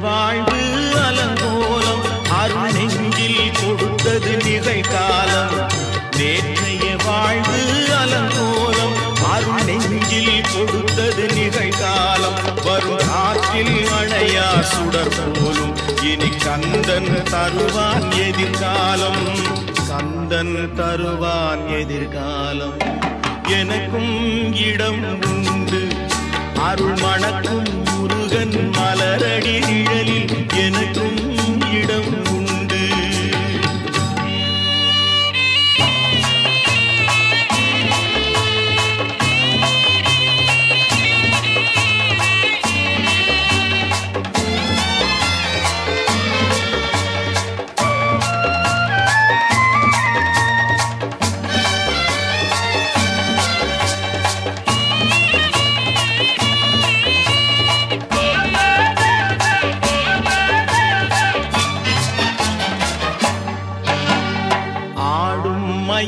வாழ்வு அலங்கோலம். அருணெங்கில் நெஞ்சில் கொடுத்தது நிகழ்காலம். நேற்றைய வாழ்வு அலங்கோலம். அருணெங்கில் நெஞ்சில் கொடுத்தது நிகழ்காலம். வரும் காற்றில் மழையா சுடர் போலும். இனி கந்தன் தருவான் எதிர்காலம். கந்தன் தருவான் எதிர்காலம். எனக்கும் இடம் உண்டு. அருள்மண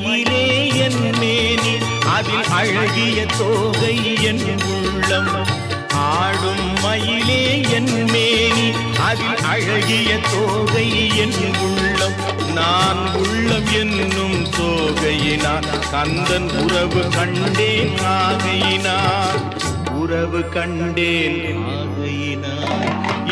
மயிலே என் மேனி அதில் அழகிய தோகை என் உள்ளம். ஆடும் மயிலே என் மேனி அதில் அழகிய தோகை என் உள்ளம். நான் உள்ளம் என்னும் தோகையினான் கந்தன் உறவு கண்டேன் ஆகையினான் உறவு கண்டேன் ஆகையினான்